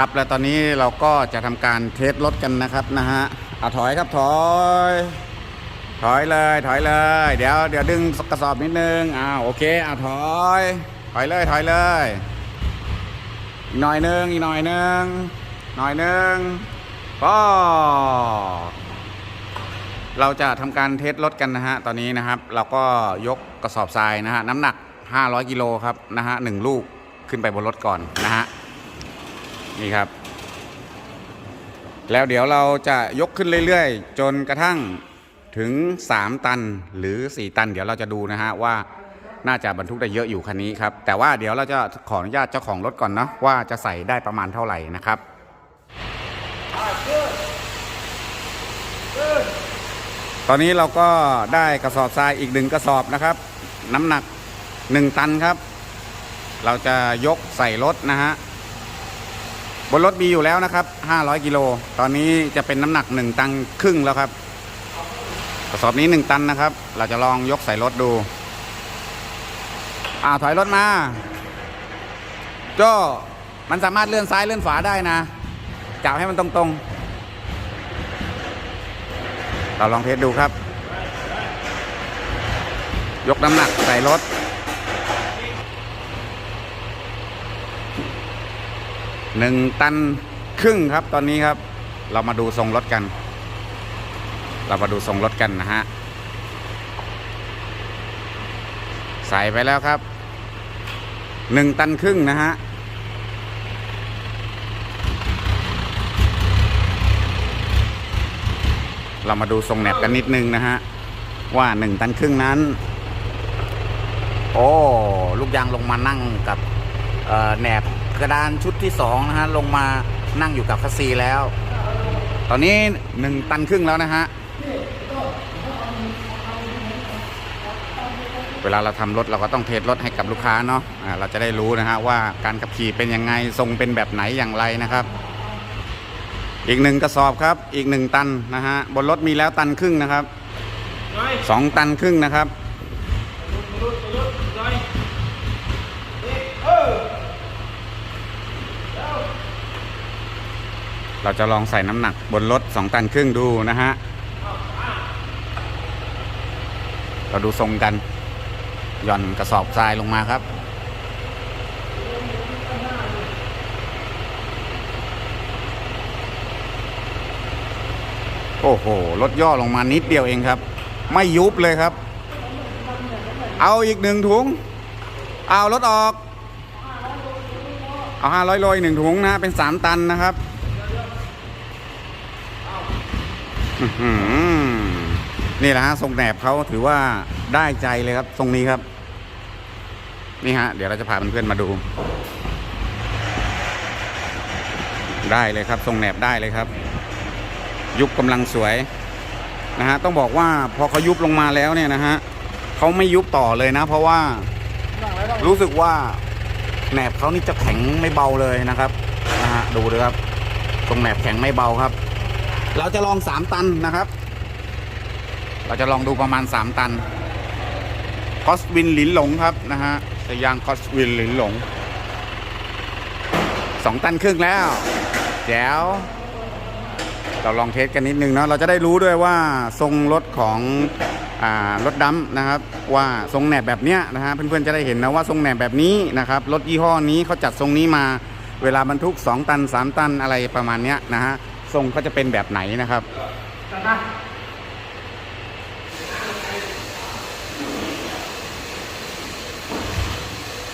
ครับแล้วตอนนี้เราก็จะทำการเทสรถกันนะครับนะฮะเอาถอยครับถอย ถอยเลยถอยเลย เดี๋ยวเดี๋ยวดึงกระสอบนิดนึงอ้าวโอเคเอาถอย ถอยเลยถอยเลยอีกหน่อยนึงอีกหน่อยนึงหน่อยนึงก็เราจะทำการเทสรถกันนะฮะตอนนี้นะครับ เราก็ยกกระสอบทรายนะฮะน้ำหนัก 500 กิโลครับนะฮะหนึ่งลูกขึ้นไปบนรถก่อนนะฮะ นี่ครับ แล้วเดี๋ยวเราจะยกขึ้นเรื่อยๆ จนกระทั่งถึง 3 ตันหรือ 4 ตัน เดี๋ยวเราจะดูนะฮะว่าน่าจะบรรทุกได้เยอะอยู่คันนี้ครับ แต่ว่าเดี๋ยวเราจะขออนุญาตเจ้าของรถก่อนเนาะว่าจะใส่ได้ประมาณเท่าไหร่นะครับตอนนี้เราก็ได้กระสอบทรายอีกหนึ่งกระสอบนะครับ น้ำหนัก 1 ตันครับ เราจะยกใส่รถนะฮะ บนรถมีอยู่แล้วนะครับ 500 กิโล ตอนนี้จะเป็นน้ำหนัก 1 ตันครึ่งแล้วครับ กระสอบนี้ 1 ตันนะครับ เราจะลองยกใส่รถดู อ่าถอยรถมาโจ้มันสามารถเลื่อนซ้ายเลื่อนขวาได้นะ จับให้มันตรงๆ เราลองเทสดูครับ ยกน้ำหนักใส่รถ หนึ่งตันครึ่งครับตอนนี้ครับ เรามาดูทรงรถกัน เรามาดูทรงรถกันนะฮะ ใส่ไปแล้วครับหนึ่งตันครึ่งนะฮะเรามาดูทรงแหนบกันนิดนึงนะฮะ ว่าหนึ่งตันครึ่งนั้น โอ้ ลูกยางลงมานั่งกับแหนบ กระดานชุดที่สองนะฮะลงมานั่งอยู่กับคัสซีแล้ว ตอนนี้หนึ่งตันครึ่งแล้วนะฮะเวลาเราทำรถเราก็ต้องเทสรถให้กับลูกค้าเนาะอ่าเราจะได้รู้นะฮะว่าการขับขี่เป็นยังไงทรงเป็นแบบไหนอย่างไรนะครับ อีกหนึ่งกระสอบครับอีกหนึ่งตันนะฮะบนรถมีแล้วตันครึ่งนะครับสองตันครึ่งนะครับ เราจะลองใส่น้ำหนักบนรถ 2 ตันครึ่งดูนะฮะ เราดูทรงกัน หย่อนกระสอบทรายลงมาครับโอ้โห รถย่อลงมานิดเดียวเองครับ ไม่ยุบเลยครับ เอาอีกหนึ่งถุง เอารถออก เอาห้าร้อยโลอีกหนึ่งถุงนะ เป็นสามตันนะครับ นี่แหละฮะทรงแหนบเขาถือว่าได้ใจเลยครับ ทรงนี้ครับ นี่ฮะ เดี๋ยวเราจะพาเพื่อนๆมาดู ได้เลยครับ ทรงแหนบได้เลยครับ ยุบกำลังสวยนะฮะต้องบอกว่าพอเขายุบลงมาแล้วเนี่ยนะฮะเขาไม่ยุบต่อเลยนะ เพราะว่ารู้สึกว่าแหนบเขานี่จะแข็งไม่เบาเลยนะครับนะฮะดูเลยครับ ตรงแหนบแข็งไม่เบาครับ เราจะลองสามตันนะครับ เราจะลองดูประมาณสามตันคอสวินหลินหลงครับนะฮะสยางคอสวินหลินหลงสองตันครึ่งแล้วแจ๋วเราลองเทสกันนิดนึงเนาะเราจะได้รู้ด้วยว่าทรงรถของรถดำนะครับ ว่าทรงแหนบแบบเนี้ยนะฮะเพื่อนๆจะได้เห็นนะว่าทรงแหนบแบบนี้นะครับรถยี่ห้อนี้เขาจัดทรงนี้มาเวลาบรรทุก 2 ตัน 3 ตันอะไรประมาณเนี้ยนะฮะ ทรงเขาจะเป็นแบบไหนนะครับ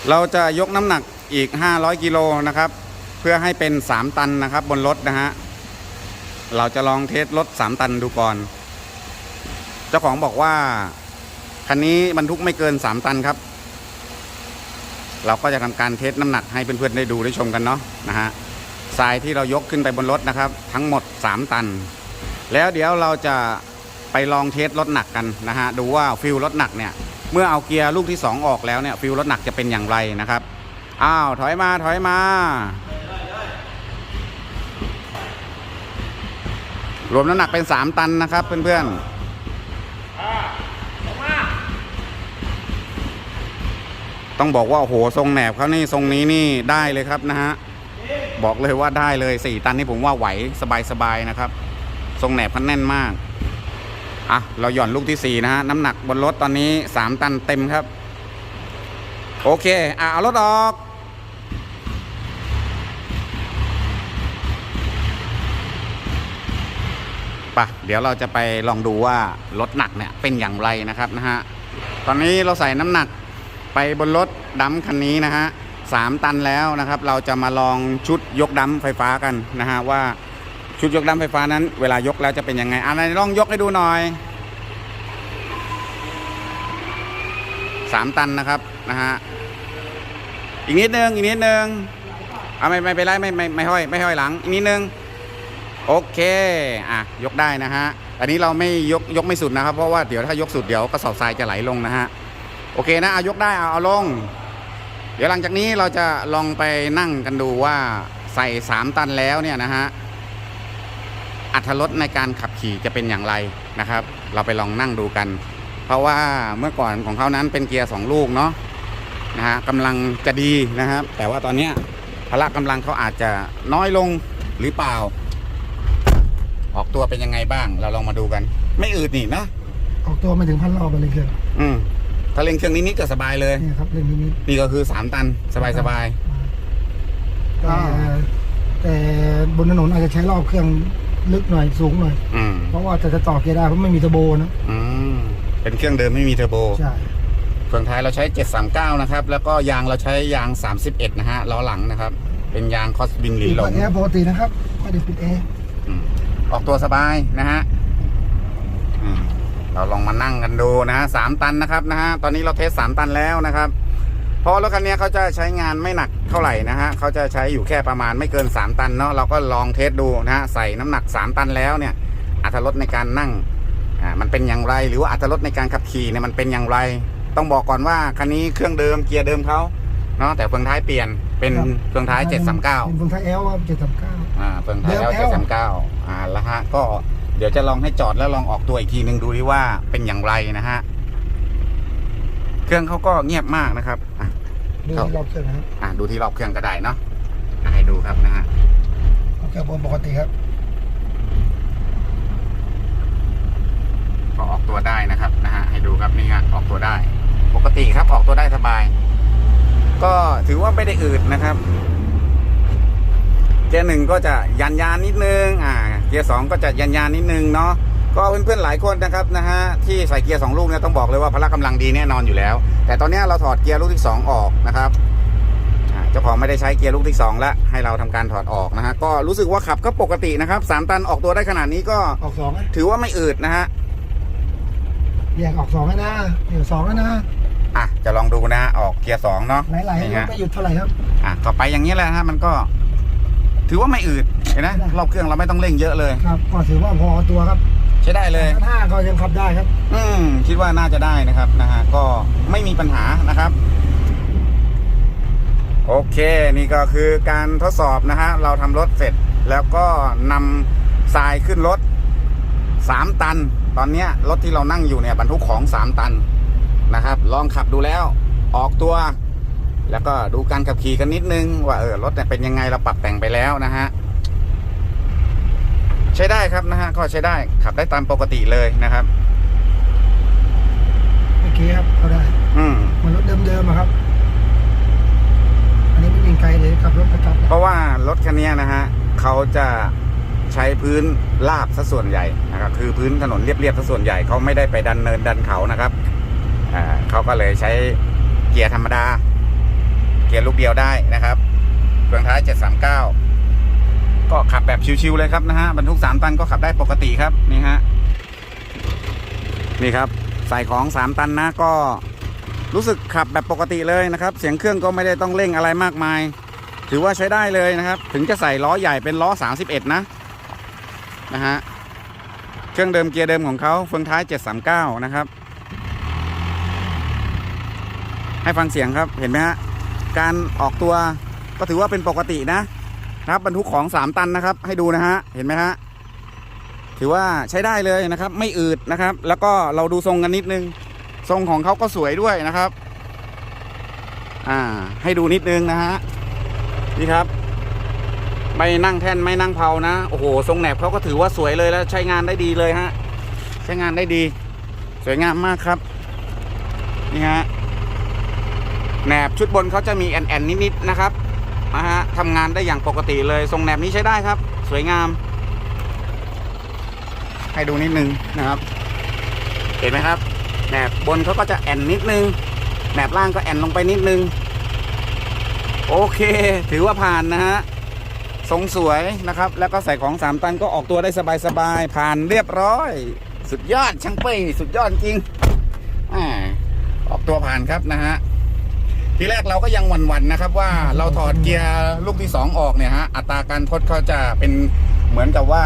เราจะยกน้ำหนักอีก 500 กิโลนะครับ เพื่อให้เป็น 3 ตันนะครับ บนรถนะฮะ เราจะลองเทสรถ 3 ตันดูก่อน เจ้าของบอกว่า คันนี้บรรทุกไม่เกิน 3 ตันครับ เราก็จะทำการเทสน้ำหนักให้เพื่อนๆได้ดูได้ชมกันเนาะนะฮะ ทรายที่เรายกขึ้นไปบนรถนะครับ ทั้งหมด 3 ตัน แล้วเดี๋ยวเราจะไปลองเทสรถหนักกันนะฮะดูว่าฟิลรถหนักเนี่ยเมื่อเอาเกียร์ลูกที่ 2 ออกแล้วเนี่ยฟิลรถหนักจะเป็นอย่างไรนะครับอ้าวถอยมาถอยมา รวมน้ำหนักเป็น 3 ตันนะครับเพื่อนๆต้องบอกว่าโอ้โหทรงแหนบเขานี่ทรงนี้นี่ได้เลยครับนะฮะ บอกเลยว่าได้เลย 4 ตันนี่ผมว่าไหวสบายๆนะครับ ทรงแหนบคันแน่นมาก อะ เราหย่อนลูกที่ 4 นะฮะ น้ำหนักบนรถตอนนี้ 3 ตันเต็มครับ โอเค อะ เอารถออกปะเดี๋ยวเราจะไปลองดูว่ารถหนักเนี่ยเป็นอย่างไรนะครับนะฮะ ตอนนี้เราใส่น้ำหนักไปบนรถดัมคันนี้นะฮะ สามตันแล้วนะครับ เราจะมาลองชุดยกดัมไฟฟ้ากันนะฮะว่าชุดยกดัมไฟฟ้านั้น เวลายกแล้วจะเป็นยังไงอะไรลองยกให้ดูหน่อยสามตันนะครับนะฮะอีกนิดนึงอีกนิดนึงเอาไม่ไม่เป็นไรไม่ไม่ไม่ห้อยไม่ห้อยหลังอีกนิดนึงโอเคอะยกได้นะฮะอันนี้เราไม่ยกยกไม่สุดนะครับ เพราะว่าเดี๋ยวถ้ายกสุดเดี๋ยวกระสอบทรายจะไหลลงนะฮะโอเคนะเอายกได้เอาเอาลง เดี๋ยวหลังจากนี้เราจะลองไปนั่งกันดูว่าใส่สามตันแล้วเนี่ยนะฮะอัตรถรสในการขับขี่จะเป็นอย่างไรนะครับ เราไปลองนั่งดูกัน เพราะว่าเมื่อก่อนของเขานั้นเป็นเกียร์สองลูกเนาะนะฮะกำลังจะดีนะครับ แต่ว่าตอนเนี้ยพละกำลังเขาอาจจะน้อยลงหรือเปล่า ออกตัวเป็นยังไงบ้าง เราลองมาดูกัน ไม่อืดนี่นะออกตัวมาถึงพันรอบไปเลยเครื่องอืม ถ้าเร่งเครื่องนิดๆก็สบายเลย นี่ครับเรื่องนี้นิดนี่ก็คือ 3 ตันสบายสบายแต่แต่บนถนนอาจจะใช้รอบเครื่องลึกหน่อยสูงหน่อยๆอืมเพราะว่าจะจะต่อเกียร์ได้เพราะไม่มีเทอร์โบนะอืมเป็นเครื่องเดิมไม่มีเทอร์โบ ใช่เฟืองท้ายเราใช้ 739 นะครับ แล้วก็ยางเราใช้ยาง 31 นะฮะ ล้อหลังนะครับ เป็นยางคอสบินหลีปิดหลงแอร์ปกตินะครับไม่ได้ปิดแอร์อืมออกตัวสบายนะฮะอืม เราลองมานั่งกันดูนะฮะสามตันนะครับนะฮะตอนนี้เราเทสสามตันแล้วนะครับ เพราะรถคันนี้เขาจะใช้งานไม่หนักเท่าไหร่นะฮะเขาจะใช้อยู่แค่ประมาณไม่เกิน 3 ตันเนาะเราก็ลองเทสดูนะฮะใส่น้ำหนัก 3 ตันแล้วเนี่ยอัตรถรสในการนั่งอ่ามันเป็นอย่างไรหรือว่าอัตรถรสในการขับขี่เนี่ยมันเป็นอย่างไร ต้องบอกก่อนว่าคันนี้เครื่องเดิมเกียร์เดิมเขาเนาะแต่เฟืองท้ายเปลี่ยนเป็นเฟืองท้าย739เป็นเฟืองท้ายเอลครับเจ็ดสามเก้าอ่าเฟืองท้ายแล้วเดี๋เจ็ยวดสามเก้าอ่าแล้วฮะก็เดี๋ยวจะลองให้จอดแล้วลองออกตัวอีกทีหนึ่งดูดิว่าเป็นอย่างไรนะฮะ เครื่องเขาก็เงียบมากนะครับอะ ดูครับ ที่รอบเครื่องนะครับอะดูที่รอบเครื่องก็ได้เนาะอะให้ดูครับนะฮะรอบเครื่องบนปกติครับก็ออกตัวได้นะครับนะฮะให้ดูครับนี่ฮะออกตัวได้ ปกติครับออกตัวได้สบาย ก็ถือว่าไม่ได้อืดนะครับเกียร์หนึ่งก็จะยันยานนิดนึงอ่าเกียร์สองก็จะยันยานนิดนึงเนาะก็เพื่อนๆหลายคนนะครับนะฮะที่ใส่เกียร์สองลูกเนี่ยต้องบอกเลยว่าพละกำลังดีแน่นอนอยู่แล้ว แต่ตอนเนี้ยเราถอดเกียร์ลูกที่สองออกนะครับอ่าเจ้าของไม่ได้ใช้เกียร์ลูกที่สองแล้วให้เราทำการถอดออกนะฮะก็รู้สึกว่าขับก็ปกตินะครับสามตันออกตัวได้ขนาดนี้ก็ออกสองนะถือว่าไม่อืดนะฮะแยกออกสองแล้วนะเดี๋ยวสองแล้วนะอะจะลองดูนะฮะออกเกียร์สองเนาะไหลๆนี่รถฮะไม่หยุดเท่าไหร่ครับอะก็ไปอย่างนี้แหละฮะมันก็ ถือว่าไม่อืดเห็นไหมได้รอบเครื่องเราไม่ต้องเร่งเยอะเลย ครับก็ถือว่าพอตัวครับใช้ได้เลย ห้าก็ยังขับได้ครับ อืมคิดว่าน่าจะได้นะครับนะฮะก็ไม่มีปัญหานะครับ โอเคนี่ก็คือการทดสอบนะฮะเราทำรถเสร็จแล้วก็นำทรายขึ้นรถ3ตัน ตอนเนี้ยรถที่เรานั่งอยู่เนี่ยบรรทุกของ3ตันนะครับ ลองขับดูแล้ว ออกตัว แล้วก็ดูการขับขี่กันนิดนึง ว่าเออรถเนี่ยเป็นยังไงเราปรับแต่งไปแล้วนะฮะใช้ได้ครับนะฮะก็ใช้ได้ขับได้ตามปกติเลยนะครับโอเคครับเขาได้ อืมมันรถเดิมๆอะครับ อันนี้ไม่วิ่งไกลเลยขับรถประจำเพราะว่ารถคันนี้นะฮะเขาจะใช้พื้นลาบซะส่วนใหญ่นะครับคือพื้นถนนเรียบๆซะส่วนใหญ่เขาไม่ได้ไปดันเนินดันเขานะครับอ่าเขาก็เลยใช้เกียร์ธรรมดาเกียร์ลูกเดียวได้นะครับเครื่องท้าย 739 ก็ขับแบบชิวๆเลยครับนะฮะบรรทุก 3 ตันก็ขับได้ปกติครับนี่ฮะนี่ครับใส่ของ 3 ตันนะก็รู้สึกขับแบบปกติเลยนะครับ เสียงเครื่องก็ไม่ได้ต้องเร่งอะไรมากมาย ถือว่าใช้ได้เลยนะครับ ถึงจะใส่ล้อใหญ่เป็นล้อ 31 นะนะฮะเครื่องเดิมเกียร์เดิมของเขาเฟืองท้าย 739 นะครับ ให้ฟังเสียงครับเห็นไหมฮะ การออกตัวก็ถือว่าเป็นปกตินะ นะครับบรรทุกของ3ตันนะครับ ให้ดูนะฮะเห็นไหมฮะถือว่าใช้ได้เลยนะครับ ไม่อืดนะครับ แล้วก็เราดูทรงกันนิดนึง ทรงของเขาก็สวยด้วยนะครับ อ่า ให้ดูนิดนึงนะฮะนี่ครับ ไม่นั่งแท่นไม่นั่งเผานะโอ้โหทรงแหนบเขาก็ถือว่าสวยเลยแล้วใช้งานได้ดีเลยฮะใช้งานได้ดี สวยงามมากครับนี่ฮะ แหนบชุดบนเขาจะมีแอนแอนนิดๆนะครับนะฮะทำงานได้อย่างปกติเลยทรงแหนบนี้ใช้ได้ครับ สวยงาม ให้ดูนิดนึงนะครับ เห็นไหมครับแหนบบนเขาก็จะแอนนิดนึงแหนบล่างก็แอนลงไปนิดนึง โอเค ถือว่าผ่านนะฮะทรงสวยนะครับ แล้วก็ใส่ของ3ตันก็ออกตัวได้สบายๆผ่านเรียบร้อย สุดยอดช่างเป้ยสุดยอดจริงอาออกตัวผ่านครับนะฮะ ทีแรกเราก็ยังหวั่นๆนะครับ ว่าเราถอดเกียร์ลูกที่ 2 ออกเนี่ยฮะอัตราการทดเขาจะเป็นเหมือนกับว่า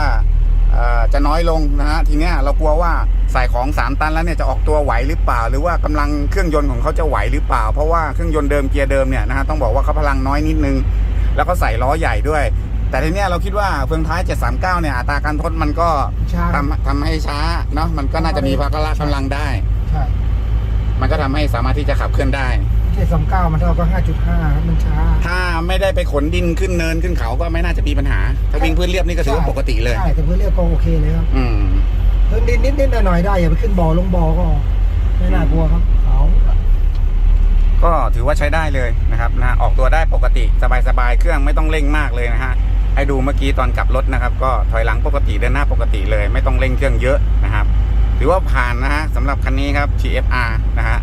เอ่อจะน้อยลงนะฮะทีเนี้ยเรากลัวว่าใส่ของ 3 ตันแล้วเนี่ยจะออกตัวไหวหรือเปล่า หรือว่ากำลังเครื่องยนต์ของเขาจะไหวหรือเปล่า เพราะว่าเครื่องยนต์เดิมเกียร์เดิมเนี่ยนะฮะต้องบอกว่าเขาพลังน้อยนิดนึง แล้วก็ใส่ล้อใหญ่ด้วย แต่ทีเนี้ยเราคิดว่าเฟืองท้าย 739 เนี่ยอัตราการทดมันก็ช้าทำทำให้ช้าเนาะมันก็น่าจะมีพละกำลังได้ใช่มันก็ทำให้สามารถที่จะขับเคลื่อนได้ เจ็ดสองเก้ามันเท่ากับห้าจุดห้าครับมันช้าถ้าไม่ได้ไปขนดินขึ้นเนินขึ้นเขาก็ไม่น่าจะมีปัญหา ถ้าวิ่งพื้นเรียบนี่ก็ถือว่าปกติเลย ใช่แต่เพื่อนเรียกก็โอเคเลยครับอืมเพิ่มดินนิดนิดๆหน่อยๆได้อย่าไปขึ้นบ่อลงบ่อก็ไม่น่ากลัวครับเขาก็ถือว่าใช้ได้เลยนะครับนะออกตัวได้ปกติสบายๆเครื่องไม่ต้องเร่งมากเลยนะฮะให้ดูเมื่อกี้ตอนกลับรถนะครับ ก็ถอยหลังปกติเดินหน้าปกติเลย ไม่ต้องเร่งเครื่องเยอะนะครับถือว่าผ่านนะฮะสำหรับคันนี้ครับ GFR นะฮะ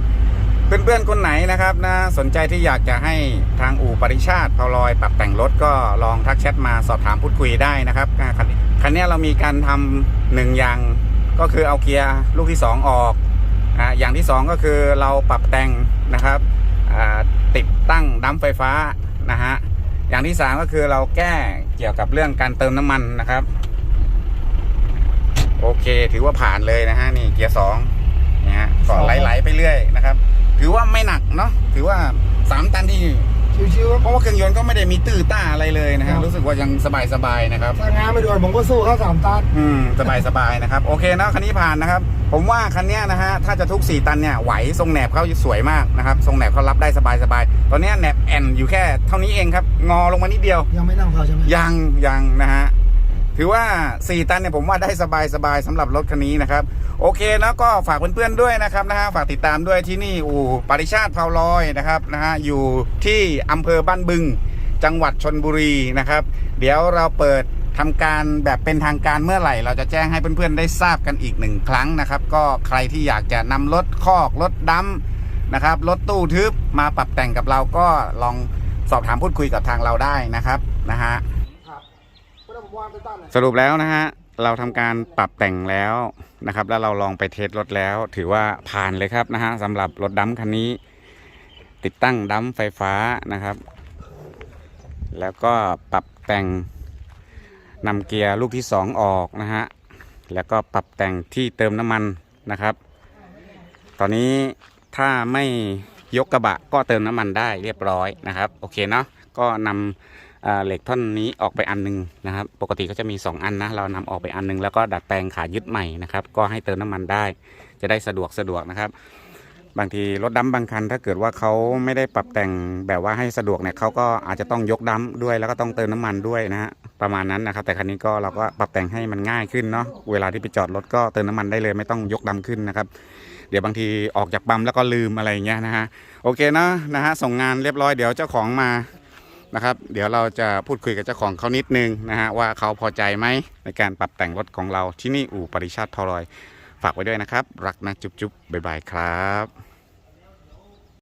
เพื่อนๆคนไหนนะครับนะสนใจที่อยากจะให้ทางอู่ปริชาติเผาลอยปรับแต่งรถก็ลองทักแชทมาสอบถามพูดคุยได้นะครับคันนี้เรามีการทำหนึ่งอย่างก็คือเอาเกียร์ลูกที่ 2 ออกอ่าอย่างที่ 2 ก็คือเราปรับแต่งนะครับอ่าติดตั้งดัมไฟฟ้านะฮะอย่างที่ 3 ก็คือเราแก้เกี่ยวกับเรื่องการเติมน้ำมันนะครับ โอเคถือว่าผ่านเลยนะฮะนี่เกียร์สองนะฮะก็ไหลๆไปเรื่อยนะครับ ถือว่าไม่หนักเนาะถือว่าสามตันที่ชิวๆครับเพราะว่าเครื่องยนต์ก็ไม่ได้มีตื้อต้าอะไรเลยนะฮะครับรู้สึกว่ายังสบายๆนะครับ ถ้างานไม่ด่วนผมก็สู้เข้าสามตันอืมสบายๆนะครับ โอเคนะคันนี้ผ่านนะครับ ผมว่าคันเนี้ยนะฮะถ้าจะทุก 4 ตันเนี่ยไหวทรงแหนบเขาสวยมากนะครับทรงแหนบเขารับได้สบายๆตอนเนี้ยแหนบแอนอยู่แค่เท่านี้เองครับงอลงมานิดเดียวยังไม่นั่งเผาใช่ไหมยังยังนะฮะ ถือว่า 4 ตันเนี่ยผมว่าได้สบายสบายๆสำหรับรถคันนี้นะครับ โอเคแล้วก็ฝากเพื่อนๆด้วยนะครับนะฮะฝากติดตามด้วยที่นี่อู่ปริชาติเผาลอยนะครับนะฮะอยู่ที่อำเภอบ้านบึง จังหวัดชนบุรีนะครับ เดี๋ยวเราเปิดทำการแบบเป็นทางการเมื่อไหร่ เราจะแจ้งให้เพื่อนๆได้ทราบกันอีกหนึ่งครั้งนะครับ ก็ใครที่อยากจะนำรถคอกรถดำนะครับรถตู้ทึบมาปรับแต่งกับเราก็ลองสอบถามพูดคุยกับทางเราได้นะครับนะฮะ สรุปแล้วนะฮะเราทำการปรับแต่งแล้วนะครับ แล้วเราลองไปเทสรถแล้ว ถือว่าผ่านเลยครับนะฮะสำหรับรถดัมคันนี้ ติดตั้งดัมไฟฟ้านะครับ แล้วก็ปรับแต่งนำเกียร์ลูกที่ 2 ออกนะฮะแล้วก็ปรับแต่งที่เติมน้ำมันนะครับ ตอนนี้ถ้าไม่ยกกระบะก็เติมน้ำมันได้เรียบร้อยนะครับ โอเคเนาะก็นำอ่า เหล็กท่อนนี้ออกไปอันหนึงนะครับ ปกติก็จะมี 2 อันนะ เรานำออกไปอันหนึง แล้วก็ดัดแปลงขายึดใหม่นะครับ ก็ให้เติมน้ำมันได้ จะได้สะดวกสะดวกนะครับ บางทีรถดัมบางคัน ถ้าเกิดว่าเขาไม่ได้ปรับแต่งแบบว่าให้สะดวกเนี่ยเขาก็อาจจะต้องยกดัมด้วยแล้วก็ต้องเติมน้ำมันด้วยนะฮะ ประมาณนั้นนะครับ แต่คันนี้ก็เราก็ปรับแต่งให้มันง่ายขึ้นเนาะ เวลาที่ไปจอดรถก็เติมน้ำมันได้เลย ไม่ต้องยกดัมขึ้นนะครับเดี๋ยวบางทีออกจากปั๊มแล้วก็ลืมอะไรเงี้ยนะฮะ โอเคนะนะฮะ ส่งงานเรียบร้อย เดี๋ยวเจ้าของมา นะครับ เดี๋ยวเราจะพูดคุยกับเจ้าของเขานิดนึงนะฮะว่าเขาพอใจไหมในการปรับแต่งรถของเราที่นี่อู่ปริชาติพอลอย ฝากไว้ด้วยนะครับ รักนะจุ๊บจุ๊บบ๊ายบายครับ